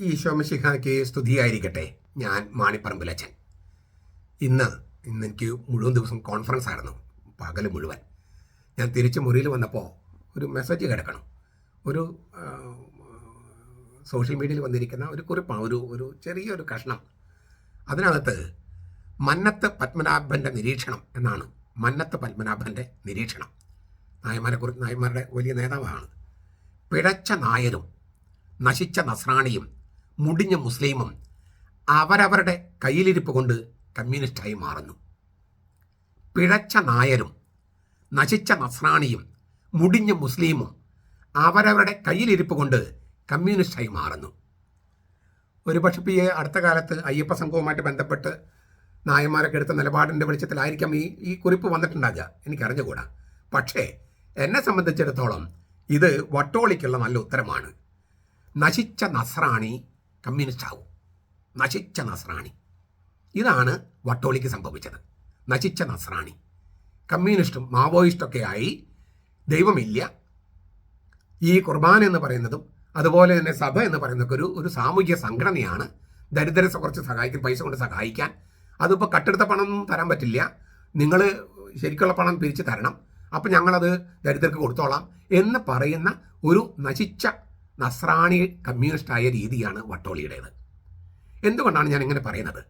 ഈശോമശിഹായ്ക്ക് സ്തുതിയായിരിക്കട്ടെ. ഞാൻ മാണിപ്പറമ്പിലച്ചൻ ഇന്ന് ഇന്ന് എനിക്ക് മുഴുവൻ ദിവസം കോൺഫറൻസ് ആയിരുന്നു. പകൽ മുഴുവൻ. ഞാൻ തിരിച്ച് മുറിയിൽ വന്നപ്പോൾ ഒരു മെസ്സേജ് കിടക്കണം. ഒരു സോഷ്യൽ മീഡിയയിൽ വന്നിരിക്കുന്ന ഒരു കുറിപ്പാണ് ഒരു ഒരു ചെറിയൊരു കഷ്ണം. അതിനകത്ത് മന്നത്ത് പത്മനാഭന്റെ നിരീക്ഷണം എന്നാണ്. മന്നത്ത് പത്മനാഭന്റെ നിരീക്ഷണം. നായന്മാരെ കുറിച്ച് നായന്മാരുടെ വലിയ നേതാവാണ്. പിഴച്ച നായരും നശിച്ച നസ്രാണിയും മുടിഞ്ഞ മുസ്ലിമും അവരവരുടെ കയ്യിലിരിപ്പ് കൊണ്ട് കമ്മ്യൂണിസ്റ്റായി മാറുന്നു. പിഴച്ച നായരും നശിച്ച നസ്രാണിയും മുടിഞ്ഞ മുസ്ലിമും അവരവരുടെ കയ്യിലിരിപ്പ് കൊണ്ട് കമ്മ്യൂണിസ്റ്റായി മാറുന്നു. ഒരുപക്ഷെ പി അടുത്ത കാലത്ത് അയ്യപ്പ സംഘവുമായിട്ട് ബന്ധപ്പെട്ട് നായന്മാരൊക്കെ എടുത്ത നിലപാടിന്റെ വെളിച്ചത്തിലായിരിക്കാം ഈ ഈ കുറിപ്പ് വന്നിട്ടുണ്ടാകുക എനിക്കറിഞ്ഞുകൂടാ. പക്ഷേ എന്നെ സംബന്ധിച്ചിടത്തോളം ഇത് വട്ടോളിക്കുള്ള നല്ല ഉത്തരമാണ്. നശിച്ച നസ്രാണി കമ്മ്യൂണിസ്റ്റ് ആവും നശിച്ച നസ്രാണി. ഇതാണ് വട്ടോളിക്ക് സംഭവിച്ചത്. നശിച്ച നസ്രാണി. കമ്മ്യൂണിസ്റ്റും മാവോയിസ്റ്റൊക്കെ ആയി ദൈവമില്ല. ഈ കുർബാന എന്ന് പറയുന്നതും അതുപോലെ തന്നെ സഭ എന്ന് പറയുന്നതൊക്കെ ഒരു ഒരു സാമൂഹിക സംഘടനയാണ്. ദരിദ്രരെ കുറച്ച് സഹായിക്കാൻ പൈസ കൊണ്ട് സഹായിക്കാൻ. അതിപ്പോൾ കട്ടെടുത്ത പണം ഒന്നും തരാൻ പറ്റില്ല. നിങ്ങൾ ശരിക്കുള്ള പണം പിരിച്ചു തരണം. അപ്പം ഞങ്ങളത് ദരിദ്രർക്ക് കൊടുത്തോളാം എന്ന് പറയുന്ന ഒരു നശിച്ച നസ്രാണി ആയ രീതിയാണ് വട്ടോളിയുടേത്. എന്തുകൊണ്ടാണ് ഞാൻ ഇങ്ങനെ പറയുന്നത്?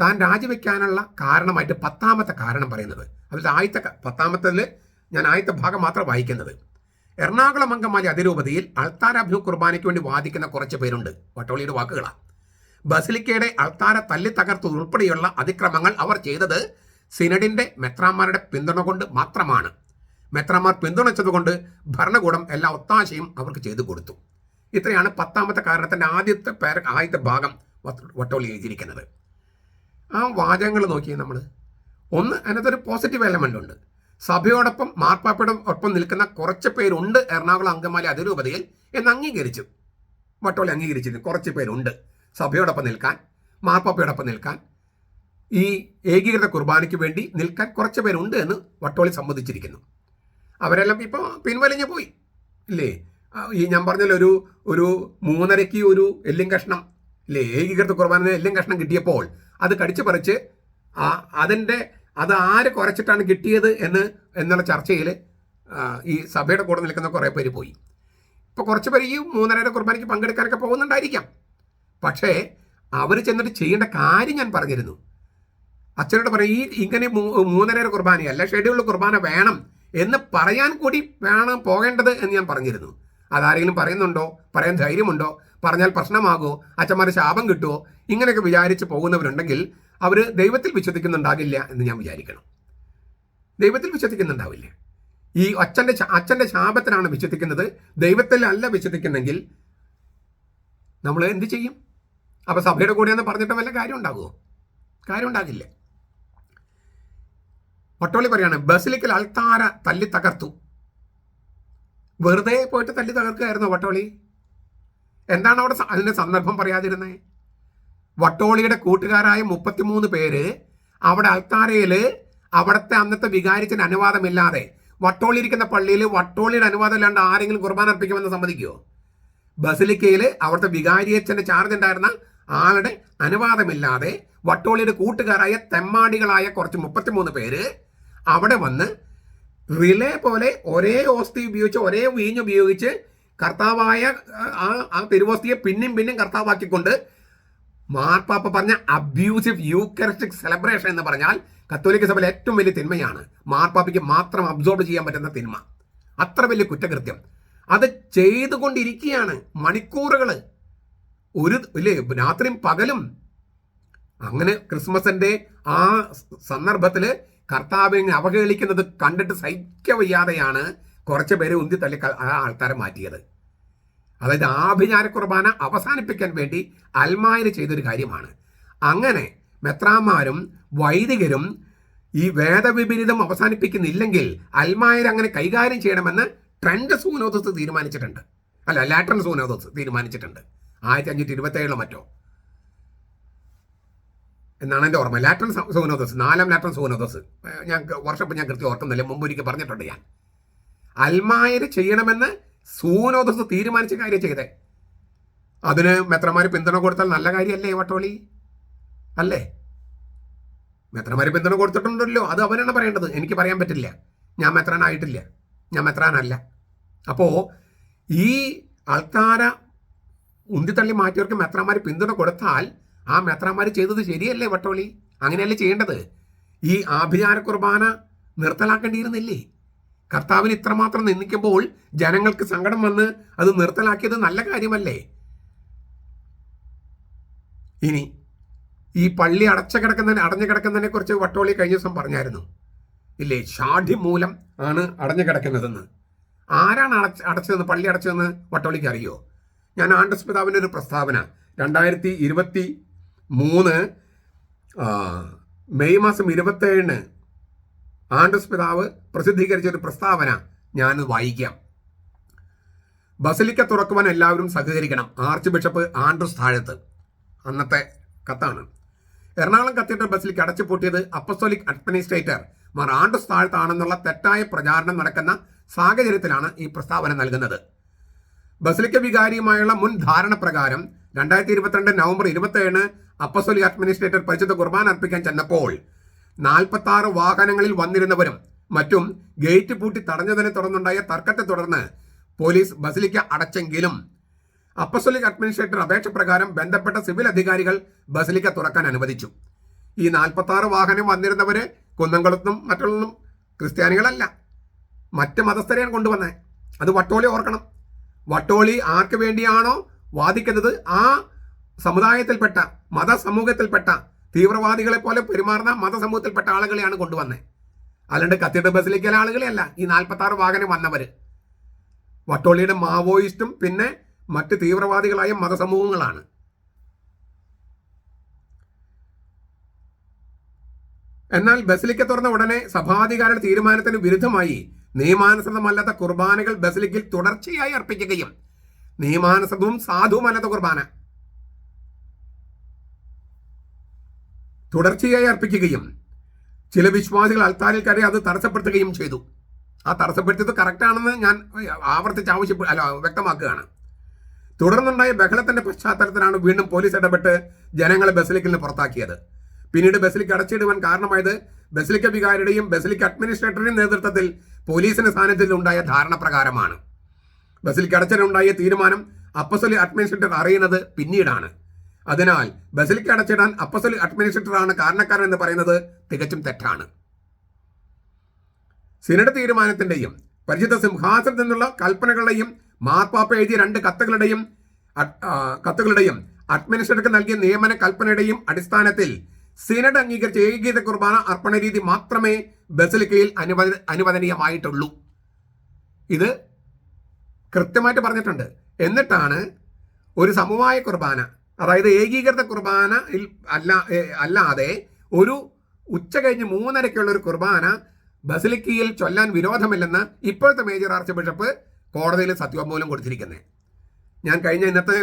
താൻ രാജിവെക്കാനുള്ള കാരണമായിട്ട് പത്താമത്തെ കാരണം പറയുന്നത്. അതിൽ ആദ്യത്തെ പത്താമത്തതിൽ ഞാൻ ആദ്യത്തെ ഭാഗം മാത്രം വായിക്കുന്നത്. എറണാകുളം അങ്കമാലി അതിരൂപതയിൽ അൾത്താരാഭ്യൂ കുർബാനയ്ക്ക് വേണ്ടി വാദിക്കുന്ന കുറച്ച് പേരുണ്ട് വട്ടോളിയുടെ വാക്കുകളാണ് ബസിലിക്കയുടെ അൾത്താര തല്ലി തകർത്ത് ഉൾപ്പെടെയുള്ള അതിക്രമങ്ങൾ അവർ ചെയ്തത് സിനഡിന്റെ മെത്രാന്മാരുടെ പിന്തുണ കൊണ്ട് മാത്രമാണ്. മെത്രാന്മാർ പിന്തുണച്ചതുകൊണ്ട് ഭരണകൂടം എല്ലാ ഒത്താശയും അവർക്ക് ചെയ്തു കൊടുത്തു. ഇത്രയാണ് പത്താമത്തെ കാരണത്തിന്റെ ആദ്യത്തെ പേര ആദ്യത്തെ ഭാഗം വട്ടോളി എഴുതിയിരിക്കുന്നത്. ആ വാചകങ്ങൾ നോക്കി നമ്മൾ ഒന്ന് അതിനകത്തൊരു പോസിറ്റീവ് എലമെന്റ് ഉണ്ട്. സഭയോടൊപ്പം മാർപ്പാപ്പയുടെ ഒപ്പം നിൽക്കുന്ന കുറച്ച് പേരുണ്ട് എറണാകുളം അങ്കമാലി അതിരൂപതയിൽ എന്ന് അംഗീകരിച്ചു. വട്ടോളി അംഗീകരിച്ചിരുന്നു. കുറച്ച് പേരുണ്ട് സഭയോടൊപ്പം നിൽക്കാൻ മാർപ്പാപ്പയോടൊപ്പം നിൽക്കാൻ. ഈ ഏകീകൃത കുർബാനയ്ക്ക് വേണ്ടി നിൽക്കാൻ കുറച്ച് പേരുണ്ട് എന്ന് വട്ടോളി സമ്മതിച്ചിരിക്കുന്നു. അവരെല്ലാം ഇപ്പോൾ പിൻവലിഞ്ഞു പോയി. ഇല്ലേ? ഈ ഞാൻ പറഞ്ഞല്ലോ ഒരു ഒരു മൂന്നരയ്ക്ക് ഒരു എല്ലും കഷ്ണം ഇല്ലേ? ഏകീകൃത കുർബാന എല്ലും കഷ്ണം കിട്ടിയപ്പോൾ അത് കടിച്ചു പറിച്ച് ആ അതിന്റെ അത് ആര് കുറച്ചിട്ടാണ് കിട്ടിയത് എന്ന് എന്നുള്ള ചർച്ചയിൽ ഈ സഭയുടെ കൂടെ നിൽക്കുന്ന കുറേ പേര് പോയി. ഇപ്പോൾ കുറച്ച് പേര് ഈ മൂന്നരയുടെ കുർബാനയ്ക്ക് പങ്കെടുക്കാനൊക്കെ പോകുന്നുണ്ടായിരിക്കാം. പക്ഷേ അവർ ചെന്നിട്ട് ചെയ്യേണ്ട കാര്യം ഞാൻ പറഞ്ഞിരുന്നു. അച്ഛനോട് പറയും ഈ ഇങ്ങനെ മൂന്നരയുടെ മൂന്നര കുർബാനയല്ല ഷെഡ്യൂൾഡ് കുർബാന വേണം. എന്ന് പറയാൻ കൂടി വേണം പോകേണ്ടത് എന്ന് ഞാൻ പറഞ്ഞിരുന്നു. അതാരെങ്കിലും പറയുന്നുണ്ടോ? പറയാൻ ധൈര്യമുണ്ടോ? പറഞ്ഞാൽ പ്രശ്നമാകുമോ? അച്ഛന്മാർ ശാപം കിട്ടുമോ? ഇങ്ങനെയൊക്കെ വിചാരിച്ച് പോകുന്നവരുണ്ടെങ്കിൽ അവർ ദൈവത്തിൽ വിശ്വസിക്കുന്നുണ്ടാകില്ല എന്ന് ഞാൻ വിചാരിക്കണം. ദൈവത്തിൽ വിശ്വസിക്കുന്നുണ്ടാവില്ല. ഈ അച്ഛന്റെ അച്ഛന്റെ ശാപത്തിനാണ് വിശ്വസിക്കുന്നത്. ദൈവത്തിൽ അല്ല വിശ്വസിക്കുന്നെങ്കിൽ നമ്മൾ എന്ത് ചെയ്യും? അപ്പോൾ സഭയുടെ കൂടെയെന്ന് പറഞ്ഞിട്ട് വല്ല കാര്യം ഉണ്ടാകുമോ കാര്യം ഉണ്ടാകില്ല ഒട്ടോളി പറയാണ് ബസിലിക്കൽ അൽത്താര തല്ലി തകർത്തു. വെറുതെ പോയിട്ട് തല്ലി തകർക്കുകയായിരുന്നു വട്ടോളി എന്താണ് അവിടെ അതിന്റെ സന്ദർഭം പറയാതിരുന്നത് വട്ടോളിയുടെ കൂട്ടുകാരായ മുപ്പത്തിമൂന്ന് പേര് അവിടെ അൽത്താരയിൽ അവിടുത്തെ അന്നത്തെ വികാരിച്ചിന് അനുവാദമില്ലാതെ വട്ടോളി ഇരിക്കുന്ന പള്ളിയിൽ വട്ടോളിയുടെ അനുവാദം ഇല്ലാണ്ട് ആരെങ്കിലും കുർബാന അർപ്പിക്കുമെന്ന് സമ്മതിക്കുമോ ബസിലിക്കയിൽ അവിടുത്തെ വികാരിയച്ഛന്റെ ചാർജ് ഉണ്ടായിരുന്ന ആളുടെ അനുവാദമില്ലാതെ വട്ടോളിയുടെ കൂട്ടുകാരായ തെമ്മാടികളായ കുറച്ച് മുപ്പത്തിമൂന്ന് പേര് അവിടെ വന്ന് റിലേ പോലെ ഒരേ ഓസ്തി ഉപയോഗിച്ച് ഒരേ വീഞ്ഞ് ഉപയോഗിച്ച് കർത്താവായ ആ ആ തിരുവോസ്തിയെ പിന്നെയും പിന്നെയും കർത്താവാക്കിക്കൊണ്ട് മാർപ്പാപ്പ പറഞ്ഞ അബ്യൂസീവ് യൂക്കറിസ്റ്റിക് സെലിബ്രേഷൻ എന്ന് പറഞ്ഞാൽ കത്തോലിക്ക സഭയിലെ ഏറ്റവും വലിയ തിന്മയാണ്. മാർപ്പാപ്പയ്ക്ക് മാത്രം അബ്സോർബ് ചെയ്യാൻ പറ്റുന്ന തിന്മ. അത്ര വലിയ കുറ്റകൃത്യം. അത് ചെയ്തുകൊണ്ടിരിക്കുകയാണ് മണിക്കൂറുകൾ ഒരു ഇല്ലേ രാത്രിയും പകലും. അങ്ങനെ ക്രിസ്മസിന്റെ ആ സന്ദർഭത്തിൽ കർത്താവിനെ അവഹേളിക്കുന്നത് കണ്ടിട്ട് സഹിക്ക വയ്യാതെയാണ് കുറച്ച് പേര് ഉന്തി തള്ളി ആ ആൾക്കാരെ മാറ്റിയത്. അതായത് ആഭിചാര കുർബാന അവസാനിപ്പിക്കാൻ വേണ്ടി അൽമായന് ചെയ്തൊരു കാര്യമാണ്. അങ്ങനെ മെത്രാന്മാരും വൈദികരും ഈ വേദവിപരീതം അവസാനിപ്പിക്കുന്നില്ലെങ്കിൽ അൽമായർ അങ്ങനെ കൈകാര്യം ചെയ്യണമെന്ന് ട്രെൻഡ് സൂനോദസ് തീരുമാനിച്ചിട്ടുണ്ട്. അല്ല ലാട്രൻ സൂനോദസ് തീരുമാനിച്ചിട്ടുണ്ട്. ആയിരത്തി അഞ്ഞൂറ്റി ഇരുപത്തി ഏഴിലോ മറ്റോ. എന്നാണ് എന്റെ ഓർമ്മ. ലാറ്റൻ സോനോദസ് നാലാം ലാറ്റൻ സൂനോദസ്. ഞാൻ വർഷപ്പ് വർഷം ഞാൻ കൃത്യം ഓർക്കുന്നില്ല. മുമ്പ് ഒരിക്കൽ പറഞ്ഞിട്ടുണ്ട് ഞാൻ. അൽമായര് ചെയ്യണമെന്ന് സൂനോദസ് തീരുമാനിച്ച കാര്യം ചെയ്തേ. അതിന് മെത്രമാർ പിന്തുണ കൊടുത്താൽ നല്ല കാര്യമല്ലേ വട്ടോളി? അല്ലേ? മെത്രമാർ പിന്തുണ കൊടുത്തിട്ടുണ്ടല്ലോ. അത് അവനാണ് പറയേണ്ടത്. എനിക്ക് പറയാൻ പറ്റില്ല. ഞാൻ മെത്രാനായിട്ടില്ല. ഞാൻ മെത്രാനല്ല. അപ്പോൾ ഈ ആൾക്കാര ഉന്തിത്തള്ളി മാറ്റിയവർക്ക് മെത്രാമാർ പിന്തുണ കൊടുത്താൽ ആ മെത്രാമാർ ചെയ്തത് ശരിയല്ലേ വട്ടോളി അങ്ങനെയല്ലേ ചെയ്യേണ്ടത്? ഈ ആഭിചാര കുർബാന നിർത്തലാക്കേണ്ടിയിരുന്നില്ലേ? കർത്താവിന് ഇത്രമാത്രം നിന്ദിക്കുമ്പോൾ ജനങ്ങൾക്ക് സങ്കടം വന്ന് അത് നിർത്തലാക്കിയത് നല്ല കാര്യമല്ലേ? ഇനി ഈ പള്ളി അടച്ചു കിടക്കുന്നതിനെ അടഞ്ഞു കിടക്കുന്നതിനെ കുറിച്ച് വട്ടോളി കഴിഞ്ഞ ദിവസം പറഞ്ഞായിരുന്നു. ഇല്ലേ ഷാഠ്യം മൂലം ആണ് അടഞ്ഞു കിടക്കുന്നതെന്ന്. ആരാണ് അടച്ച് അടച്ചതെന്ന് പള്ളി അടച്ചതെന്ന് വട്ടോളിക്ക് അറിയോ? ഞാൻ ആണ്ടസ് പിതാവിന്റെ ഒരു പ്രസ്താവന. രണ്ടായിരത്തി ഇരുപത്തി മൂന്ന് മെയ് മാസം ഇരുപത്തേഴിന് ആണ്ടസ് പിതാവ് പ്രസിദ്ധീകരിച്ച ഒരു പ്രസ്താവന ഞാൻ വായിക്കാം. ബസലിക്ക തുറക്കുവാൻ എല്ലാവരും സഹകരിക്കണം. ആർച്ച് ബിഷപ്പ് ആൻഡ്രൂസ് താഴത്ത്. അന്നത്തെ കത്താണ്. എറണാകുളം കത്തീഡ്രൽ ബസിലിക്ക് അടച്ചു പൂട്ടിയത് അപ്പസ്തോലിക് അഡ്മിനിസ്ട്രേറ്റർ മാർ ആൻഡ്രൂസ് താഴത്താണെന്നുള്ള തെറ്റായ പ്രചാരണം നടക്കുന്ന സാഹചര്യത്തിലാണ് ഈ പ്രസ്താവന നൽകുന്നത്. ബസിലിക്ക വികാരിയുമായുള്ള മുൻ ധാരണ പ്രകാരം രണ്ടായിരത്തി ഇരുപത്തിരണ്ട് നവംബർ ഇരുപത്തിയേഴിന് അപ്പസോലി അഡ്മിനിസ്ട്രേറ്റർ പരിശുദ്ധ കുർബാന അർപ്പിക്കാൻ ചെന്നപ്പോൾ നാൽപ്പത്തി ആറ് വാഹനങ്ങളിൽ വന്നിരുന്നവരും മറ്റും ഗേറ്റ് പൂട്ടി തടഞ്ഞതിനെ തുടർന്നുണ്ടായ തർക്കത്തെ തുടർന്ന് പോലീസ് ബസലിക്ക അടച്ചെങ്കിലും അപ്പസോലിക് അഡ്മിനിസ്ട്രേറ്റർ അപേക്ഷ പ്രകാരം ബന്ധപ്പെട്ട സിവിൽ അധികാരികൾ ബസലിക്ക തുറക്കാൻ അനുവദിച്ചു. ഈ നാൽപ്പത്തി ആറ് വാഹനം വന്നിരുന്നവര് കുന്നംകുളത്തും മറ്റുള്ളതും ക്രിസ്ത്യാനികളല്ല. മറ്റ് മതസ്ഥരെയാണ് കൊണ്ടുവന്നത് അത് വട്ടോളി ഓർക്കണം. വട്ടോളി ആർക്ക് വേണ്ടിയാണോ വാദിക്കുന്നത്? ആ സമുദായത്തിൽപ്പെട്ട മതസമൂഹത്തിൽപ്പെട്ട തീവ്രവാദികളെ പോലെ പെരുമാറുന്ന മതസമൂഹത്തിൽപ്പെട്ട ആളുകളെയാണ് കൊണ്ടുവന്നത് അല്ലാണ്ട് കത്തീഡ്രൽ ബസിലിക്കലെ ആളുകളെയല്ല ഈ നാൽപ്പത്തി ആറ് വാഹനം വന്നവര്. വട്ടോളിയുടെ മാവോയിസ്റ്റും പിന്നെ മറ്റ് തീവ്രവാദികളായ മതസമൂഹങ്ങളാണ്. എന്നാൽ ബസിലിക്ക തുറന്ന ഉടനെ സഭാധികാരിയുടെ തീരുമാനത്തിന് വിരുദ്ധമായി നിയമാനുസൃതമല്ലാത്ത കുർബാനകൾ ബസലിക്കിൽ തുടർച്ചയായി അർപ്പിക്കുകയും നിയമാനുസൃതവും സാധുവുമല്ലാത്ത കുർബാന തുടർച്ചയായി അർപ്പിക്കുകയും ചില വിശ്വാസികൾ അൽത്താരിൽ കയറി അത് തടസ്സപ്പെടുത്തുകയും ചെയ്തു. ആ തടസ്സപ്പെടുത്തിയത് കറക്റ്റാണെന്ന് ഞാൻ ആവർത്തിച്ച് ആവശ്യപ്പെ അല്ല വ്യക്തമാക്കുകയാണ്. തുടർന്നുണ്ടായ ബഹളത്തിന്റെ പശ്ചാത്തലത്തിലാണ് വീണ്ടും പോലീസ് ഇടപെട്ട് ജനങ്ങളെ ബസലിക്കിൽ നിന്ന് പുറത്താക്കിയത്. പിന്നീട് ബസിലിക്ക് അടച്ചിടുവാൻ കാരണമായത് ബസലിക്ക വികാരിയുടെയും ബസിലിക്ക അഡ്മിനിസ്ട്രേറ്ററുടെയും നേതൃത്വത്തിൽ പോലീസിന്റെ സ്ഥാനത്തിൽ ഉണ്ടായ ധാരണ പ്രകാരമാണ് ബസിൽ അടച്ചിടുണ്ടായ തീരുമാനം അപ്പസലി അഡ്മിനിസ്ട്രേറ്റർ അറിയുന്നത് പിന്നീടാണ്. അതിനാൽ ബസിലിക്ക് അടച്ചിടാൻ അപ്പസലി അഡ്മിനിസ്ട്രേറ്ററാണ് കാരണക്കാരൻ എന്ന് പറയുന്നത് തികച്ചും തെറ്റാണ്. സിനഡ് തീരുമാനത്തിന്റെയും പരിചിത സിംഹാസനത്തിൽ നിന്നുള്ള കൽപ്പനകളുടെയും മാർപ്പാപ്പ എഴുതിയ രണ്ട് കത്തുകളുടെയും കത്തുകളുടെയും അഡ്മിനിസ്ട്രേറ്റർക്ക് നൽകിയ നിയമന കൽപ്പനയുടെയും അടിസ്ഥാനത്തിൽ സിനഡ് അംഗീകരിച്ച ഏകീകൃത കുർബാന അർപ്പണ രീതി മാത്രമേ ബസിലിക്കയിൽ അനുവദ അനുവദനീയമായിട്ടുള്ളൂ. ഇത് കൃത്യമായിട്ട് പറഞ്ഞിട്ടുണ്ട്. എന്നിട്ടാണ് ഒരു സമവായ കുർബാന അതായത് ഏകീകൃത കുർബാന അല്ല അല്ലാതെ ഒരു ഉച്ച കഴിഞ്ഞ് മൂന്നരയ്ക്കുള്ള ഒരു കുർബാന ബസിലിക്കയിൽ ചൊല്ലാൻ വിരോധമില്ലെന്ന് ഇപ്പോഴത്തെ മേജർ ആർച്ച് ബിഷപ്പ് കോടതിയിൽ സത്യവാങ്മൂലം കൊടുത്തിരിക്കുന്നത് ഞാൻ കഴിഞ്ഞ ഇന്നത്തെ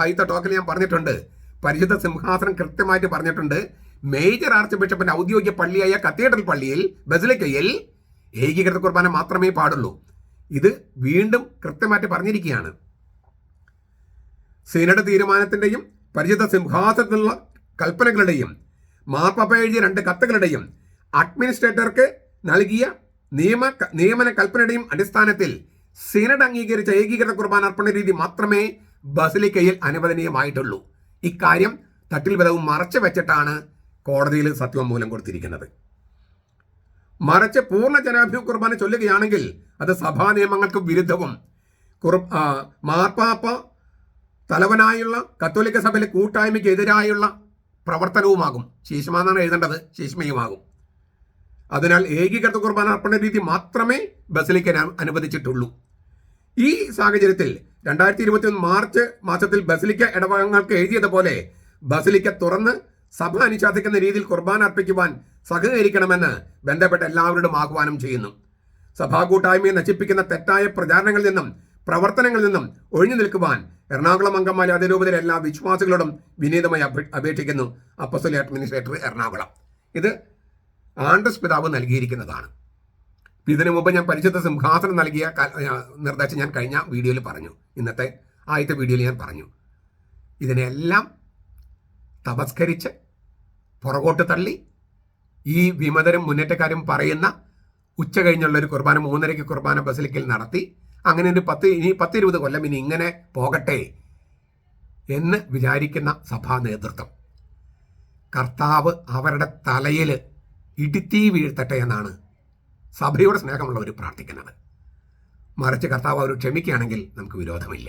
ആദ്യത്തെ ടോക്കിൽ ഞാൻ പറഞ്ഞിട്ടുണ്ട്. പരിശുദ്ധ സിംഹാസനം കൃത്യമായിട്ട് പറഞ്ഞിട്ടുണ്ട്. മേജർ ആർച്ച് ബിഷപ്പിന്റെ ഔദ്യോഗിക പള്ളിയായ കത്തീഡ്രൽ പള്ളിയിൽ ബസിലിക്കയിൽ ഏകീകൃത കുർബാന മാത്രമേ പാടുള്ളൂ. ഇത് വീണ്ടും കൃത്യമായിട്ട് പറഞ്ഞിരിക്കുകയാണ്. സീനയുടെ തീരുമാനത്തിന്റെയും പരിചിത സിംഹാസനത്തിലുള്ള കൽപ്പനകളുടെയും മാർപ്പാപ്പ എഴുതിയ രണ്ട് കത്തുകളുടെയും അഡ്മിനിസ്ട്രേറ്റർക്ക് നൽകിയ നിയമ നിയമന കൽപ്പനയുടെയും അടിസ്ഥാനത്തിൽ സിനഡ് അംഗീകരിച്ച ഏകീകൃത കുർബാന അർപ്പണ രീതി മാത്രമേ ബസിലിക്കയിൽ അനുവദനീയമായിട്ടുള്ളൂ. ഇക്കാര്യം തട്ടിൽ വിധവും മറച്ചു വെച്ചിട്ടാണ് കോടതിയിൽ സത്യവാങ്മൂലം കൊടുത്തിരിക്കുന്നത്. മറിച്ച് പൂർണ ജനാഭ്യ കുർബാന ചൊല്ലുകയാണെങ്കിൽ അത് സഭാ നിയമങ്ങൾക്ക് വിരുദ്ധവും കുർബ് മാർപ്പാപ്പ തലവനായുള്ള കത്തോലിക്ക സഭയിലെ കൂട്ടായ്മയ്ക്ക് എതിരായുള്ള പ്രവർത്തനവുമാകും. ശീശ്മാന്നാണ് എഴുതേണ്ടത്. ശീശ്മയുമാകും. അതിനാൽ ഏകീകൃത കുർബാന അർപ്പണ രീതി മാത്രമേ ബസിലിക്ക അനുവദിച്ചിട്ടുള്ളൂ. ഈ സാഹചര്യത്തിൽ രണ്ടായിരത്തി ഇരുപത്തിയൊന്ന് മാർച്ച് മാസത്തിൽ ബസിലിക്ക ഇടവകങ്ങൾക്ക് എഴുതിയതുപോലെ ബസിലിക്ക തുറന്ന് സഭ അനുശാസിക്കുന്ന രീതിയിൽ കുർബാന അർപ്പിക്കുവാൻ സഹകരിക്കണമെന്ന് ബന്ധപ്പെട്ട എല്ലാവരോടും ആഹ്വാനം ചെയ്യുന്നു. സഭാ കൂട്ടായ്മയെ നശിപ്പിക്കുന്ന തെറ്റായ പ്രചാരണങ്ങളിൽ നിന്നും പ്രവർത്തനങ്ങളിൽ നിന്നും ഒഴിഞ്ഞു നിൽക്കുവാൻ എറണാകുളം അങ്കമാലി അതിരൂപതയിലെ എല്ലാ വിശ്വാസികളോടും വിനീതമായി അപേക്ഷിക്കുന്നു അപ്പസലി അഡ്മിനിസ്ട്രേറ്റർ എറണാകുളം. ഇത് ആണ്ടസ് പിതാവ് നൽകിയിരിക്കുന്നതാണ്. ഇതിനു മുമ്പ് ഞാൻ പരിശുദ്ധ സിംഹാസനം നൽകിയ നിർദ്ദേശം ഞാൻ കഴിഞ്ഞ വീഡിയോയിൽ പറഞ്ഞു. ഇന്നത്തെ ആദ്യത്തെ വീഡിയോയിൽ ഞാൻ പറഞ്ഞു. ഇതിനെല്ലാം തമസ്കരിച്ച് പുറകോട്ട് തള്ളി ഈ വിമതരും മുന്നേറ്റക്കാരും പറയുന്ന ഉച്ച കഴിഞ്ഞുള്ള ഒരു കുർബാന മൂന്നരയ്ക്ക് കുർബാന ബസലിക്കൽ നടത്തി. അങ്ങനെ ഒരു പത്ത് ഇനി പത്തിരുപത് കൊല്ലം ഇനി ഇങ്ങനെ പോകട്ടെ എന്ന് വിചാരിക്കുന്ന സഭാ നേതൃത്വം. കർത്താവ് അവരുടെ തലയിൽ ഇടുത്തി വീഴ്ത്തട്ടെ എന്നാണ് സഭയുടെ സ്നേഹമുള്ളവർ പ്രാർത്ഥിക്കുന്നത് മറിച്ച് കർത്താവ് അവർ ക്ഷമിക്കുകയാണെങ്കിൽ നമുക്ക് വിരോധമില്ല.